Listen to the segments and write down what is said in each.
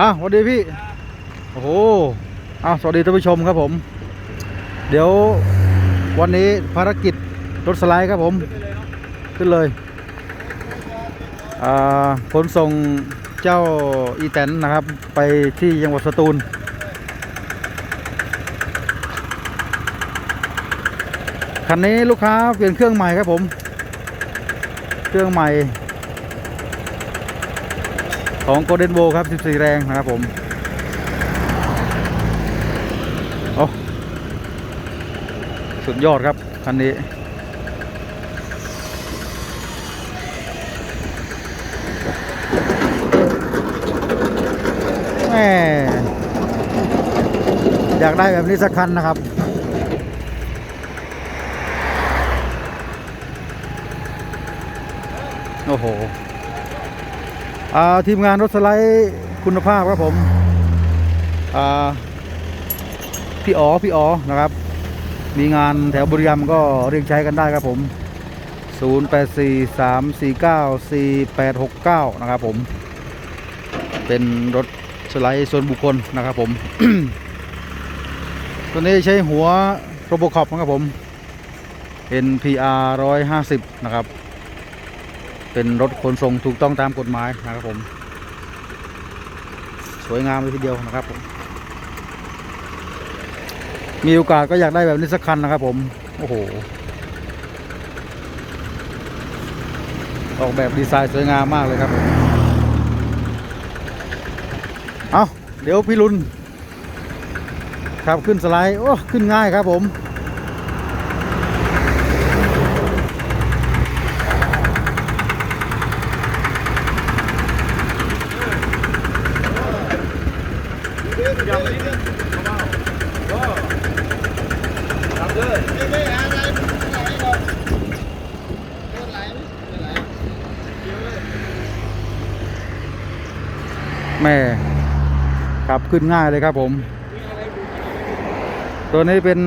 อะสวัสดีพี่ โอ้โหอะสวัสดีท่านผู้ชมครับผม เดี๋ยววันนี้ภารกิจรถสไลด์ครับผม ขึ้นเลยอ่าขนส่งเจ้าอีแตนนะครับ ไปที่จังหวัดสตูลคันนี้ลูกค้าเปลี่ยนเครื่องใหม่ครับผม เครื่องใหม่ ของ Golden Bow ครับ 14 แรงนะครับผมโอ้สุดยอดครับ คันนี้ แหมอยากได้แบบนี้สักคันนะครับโอ้โห ทีมงานรถสไลด์คุณภาพครับผมพี่อ๋อพี่อ๋อนะครับ มีงานแถวบุรีรัมย์ก็เรียกใช้กันได้ครับผม 0843494869 นะครับผม เป็นรถสไลด์ส่วนบุคคลนะครับผม ตัวนี้ใช้หัวโรบคอปนะครับผม NPR 150 นะครับ เป็นรถขนส่งถูกต้องตามกฎหมายนะครับผม สวยงามเลยทีเดียวนะครับผม มีโอกาสก็อยากได้แบบนี้สักคันนะครับผม โอ้โห ออกแบบดีไซน์สวยงามมากเลยครับเอาเดี๋ยวพี่รุนครับขึ้นสไลด์ โอ้ ขึ้นง่ายครับผม แม่ขับขึ้นง่ายเลยครับผม ตัวนี้เป็น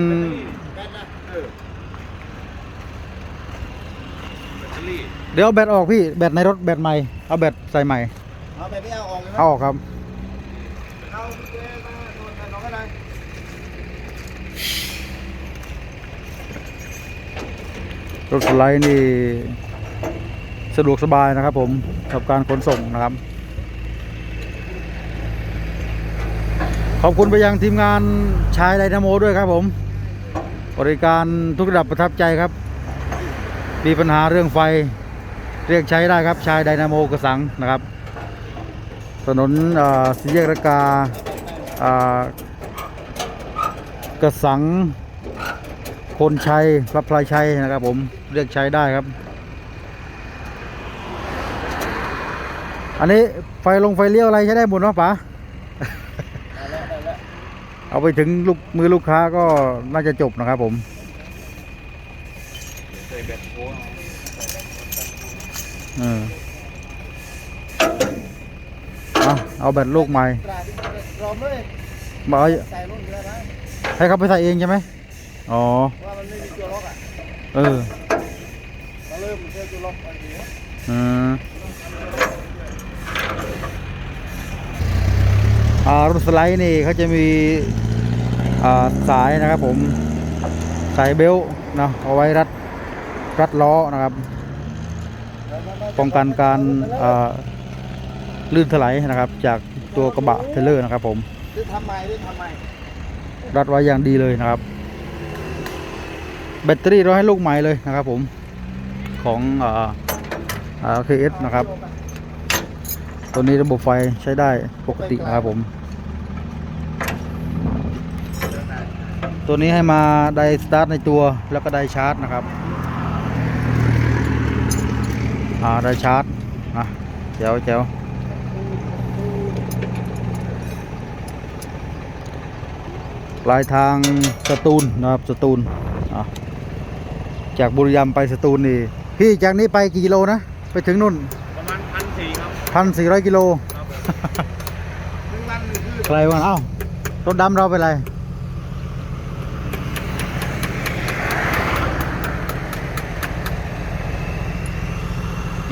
เดี๋ยวเอาแบตออกพี่แบตในรถแบตใหม่เอาแบตใส่ใหม่เอาแบบนี้เอาออกเลยไหมเอาออกครับเอาเจ๊มาโดนกันน้องก็ได้รถสไลด์นี่สะดวกสบายนะครับผมกับการขนส่งนะครับ ขอบคุณไปยังทีมงานชายไดนาโมด้วยครับผม บริการทุกระดับประทับใจครับ มีปัญหาเรื่องไฟเรียกใช้ได้ครับชายไดนาโมกระสังนะครับ ถนนสี่แยกระกากระสังพลชัยพระพลายชัยนะครับผมเรียกใช้ได้ครับ อันนี้ไฟลงไฟเลี้ยวอะไรใช้ได้หมดเนาะป๋า เอาไปถึงลูกมือลูกค้าก็น่าจะจบนะครับผมใส่แบตโค้งเออเอาเอาแบตลูกใหม่กระดาษรอมเลยมาเอาใส่รุ่นก็ได้นะให้เขาไปใส่เองใช่ไหมอ๋อเพราะว่ามันไม่มีตัวล็อกอะเออเราเริ่มเจอตัวล็อกอันนี้ อืมอ่า รถสไลด์นี่เขาจะมีสายนะครับผมสายเบลต์นะเอาไว้รัดรัดล้อนะครับ ป้องกันการลื่นถลายนะครับ จากตัวกระบะเทรลเลอร์นะครับ ผมรัดไว้อย่างดีเลยนะครับ แบตเตอรี่เราให้ลูกใหม่เลยนะครับ ผมของอ่าอ่า KS นะครับ ตัวนี้ระบบไฟใช้ได้ปกติครับผม ตัวนี้ให้มาไดสตาร์ทในตัวแล้วก็ไดชาร์จนะครับอ่าไดชาร์จอะแจ๋วแจ๋วปลายทางสตูลนะครับสตูลจากบุรีรัมย์ไปสตูลนี่พี่จากนี้ไปกี่กิโลนะ ไปถึงนู่น พันสี่ร้อยกิโลหนึ่งวันหนึ่งคืนไกลว่ะเอ้ารถดำเราเป็นไร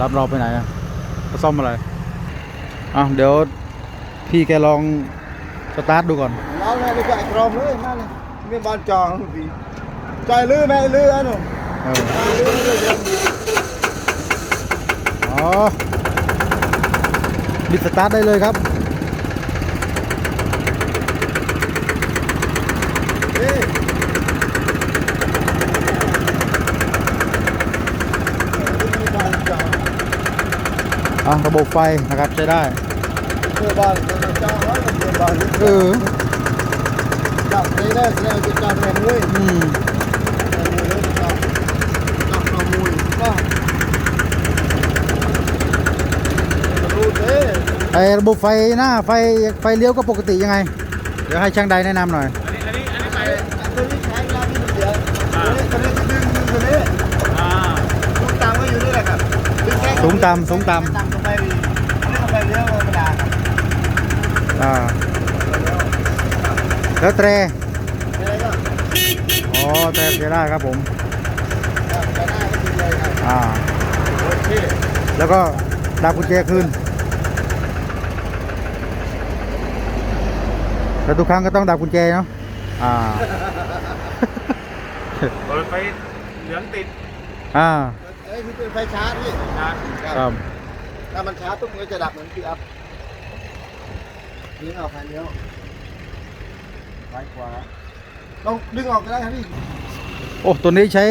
รับเราไปไหนอะไปซ่อมอะไรอะเดี๋ยวพี่แกลองสตาร์ทดูก่อนเราเนี่ยเลยก็ไอ้กรอมเลยนั่นเลยมีบอลจองพี่ใจลื้อไหมลื้ออะหนุ่มเออใจลื้อลื้อยังอ๋อ บิดสตาร์ทได้เลยครับเอ๊ะมีบอลจองอะระบบไฟนะครับใช้ได้เพื่อบอลจะจองไว้กับเพื่อบอลเออจับได้ได้แสดงว่าจะจองแรงมวยอืม แรงมวยแล้วจะจองจองความมวยก็รู้เด้ ไอระบบไฟหน้าไฟไฟเลี้ยวก็ปกติยังไง เดี๋ยวให้ช่างใดแนะนำหน่อย อันนี้ อันนี้ อันนี้ไปตัวนี้ใช้งานที่เดียวตัวนี้ตัวนี้จะดึงดึงตัวนี้อ่าสูงต่ำก็อยู่นี่แหละครับดึงแค่สูงต่ำสูงต่ำต่ำลงไปดีอันนี้ลงไปเลี้ยวธรรมดาครับอ่า แล้วแตรอะไรก็อ๋อแตรใช้ได้ครับผม ไปได้ก็ดีเลยครับอ่า โอเค แล้วก็ดับกุญแจคืน แต่ทุกครั้งก็ต้องดับกุญแจเนาะอ่าเปิดไฟเหลืองติดอ่าเอ้ยนี่เป็นไฟชาร์จพี่ชาร์จครับถ้ามันชาร์จปุ๊บมันก็จะดับเหมือนพี่อัพดึงออกคันเดียวซ้ายขวาต้องดึงออกก็ได้ครับพี่โอ้ตัวนี้ใช้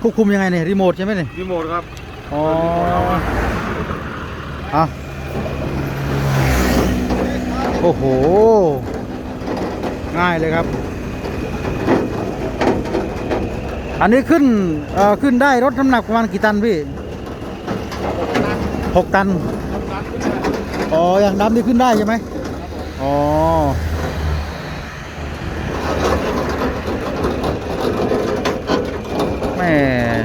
ควบคุมยังไงเนี่ยรีโมทใช่ไหมเนี่ยรีโมทครับอ๋ออะโอ้โห ง่ายเลยครับ อันนี้ขึ้นเอ่อขึ้นได้รถน้ำหนักประมาณกี่ตันพี่หกตัน อ๋อ อย่างดำนี่ขึ้นได้ใช่ไหมอ๋อแม่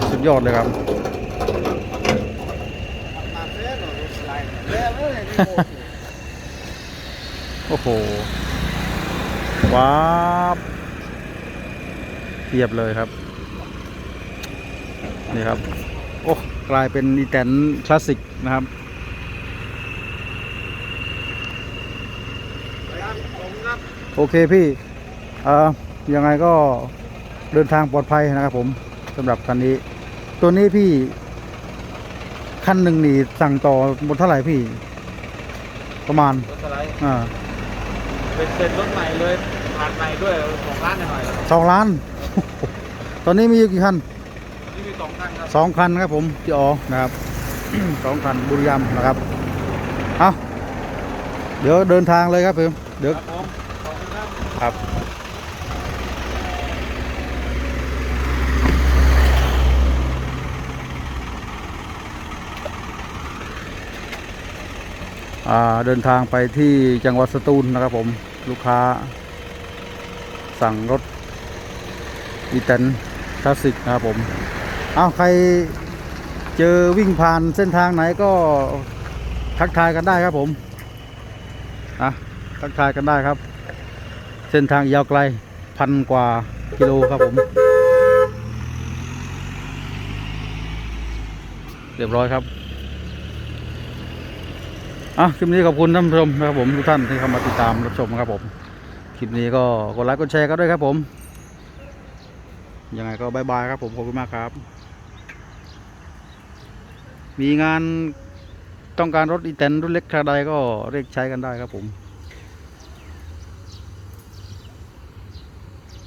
สุดยอดเลยครับมาเฟสหน่อยอะไรเร็วเลยโอ้โห ว้าบเทียบเลยครับ นี่ครับ โอ้กลายเป็นอีแตนคลาสสิกนะครับโอเคพี่เอ่อยังไงก็เดินทางปลอดภัยนะครับผมสำหรับคันนี้ ตัวนี้พี่ คันหนึ่งนี่สั่งต่อหมดเท่าไหร่พี่ ประมาณรถสไลด์อ่า เป็นเซ็นรถใหม่เลย ผ่านใหม่ด้วยของร้านหน่อยๆสองล้าน ตอนนี้มีอยู่กี่คันนี่มีสองคันครับสองคันครับผมพี่อ๋อนะครับ สองคันบุรีรัมย์นะครับเอาเดี๋ยวเดินทางเลยครับผมเดี๋ยวครับผมขอบคุณครับ ครับอ่าเดินทางไปที่จังหวัดสตูลนะครับผมลูกค้า สั่งรถอีแตนคลาสสิกนะครับผมเอาใครเจอวิ่งผ่านเส้นทางไหนก็ทักทายกันได้ครับผมอะทักทายกันได้ครับ เส้นทางยาวไกลพันกว่ากิโลครับผม เรียบร้อยครับอะคลิปนี้ขอบคุณท่านผู้ชมนะครับผมทุกท่านที่เข้ามาติดตามรับชมครับผม ลิปนี้ก็กดไลค์กดแชร์กันด้วยครับผม ยังไงก็บายบายครับผมขอบคุณมากครับ มีงานต้องการรถอีแตนรุ่นเล็กคาใดก็เรียกใช้กันได้ครับผม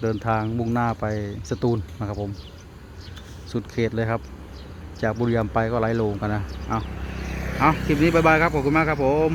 เดินทางมุ่งหน้าไปสตูลนะครับผม สุดเขตเลยครับ จากบุรีรัมย์ไปก็ไล่ลงกันนะ เอาเอาคลิปนี้บายบายครับขอบคุณมากครับผม